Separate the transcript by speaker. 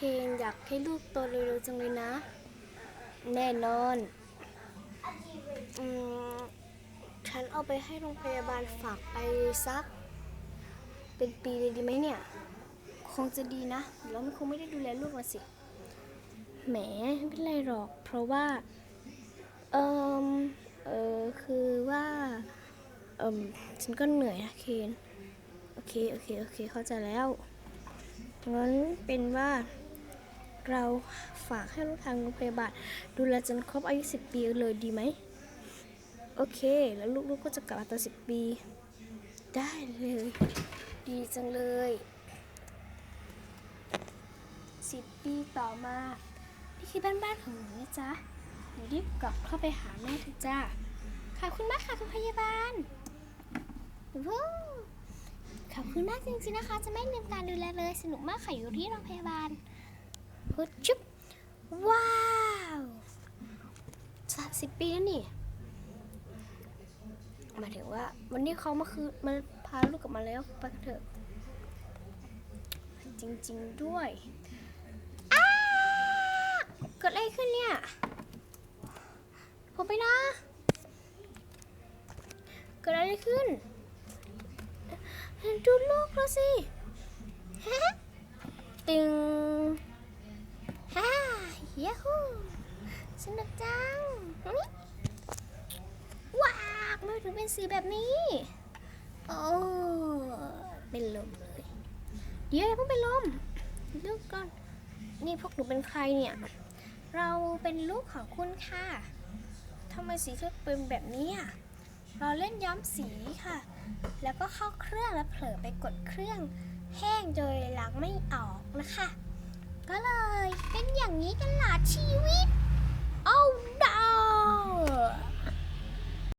Speaker 1: คนอยากให้ลูกโตเร็วๆจังเลยนะ แน่นอน อืม ฉันเอาไปให้โรงพยาบาลฝากไปสัก เป็นปีเลยดีไหมเนี่ย คงจะดีนะ แล้วมันคงไม่ได้ดูแลลูกมาสิ แหม ไม่เป็นไรหรอก เพราะว่า เออเออคือว่า เออฉันก็เหนื่อยนะเคน โอเค โอเค โอเค เข้าใจแล้วงั้นเป็นว่า เราฝากให้ลูกทางโรงพยาบาลดูแลจนครบอายุสิบปีเลยดีไหม โอเค แล้วลูกๆก็จะกลับมาตอนสิบปี ได้เลย ดีจังเลยสิบปีต่อมา นี่คือบ้านบ้านๆของหนูนะจ๊ะหนูรีบกลับเข้าไปหาแม่เถอะจ้าขอบคุณมากค่ะคุณพยาบาลวู้ขอบคุณมากจริงๆนะคะ จะไม่ลืมการดูแลเลย สนุกมากค่ะอยู่ที่โรงพยาบาล ฮึดชุบว้าวสามสิบปีแล้วนี่หมายถึงว่า วันนี้เขามาคือมาพาลูกกลับมาแล้วไปกันเถอะ จริง ๆ ด้วยอเกิดอะไรขึ้นเนี่ยผมไปนะ เกิดอะไรขึ้น ดูลูกเราสิตึง เย้ฮูสนุกจังว้าวไม่ถึงเป็นสีแบบนี้ โอ้เป็นลมเลย เดี๋ยวอย่าเพิ่งเป็นลมลูกก่อน นี่พวกหนูเป็นใครเนี่ย เราเป็นลูกของคุณค่ะทำไมสีถึงเป็นแบบนี้อะเราเล่นย้อมสีค่ะ แล้วก็เข้าเครื่องแล้วเผลอไปกดเครื่อง แห้งโดยล้างไม่ออกนะคะ ก็เลย อย่างนี้กันหลาดชีวิต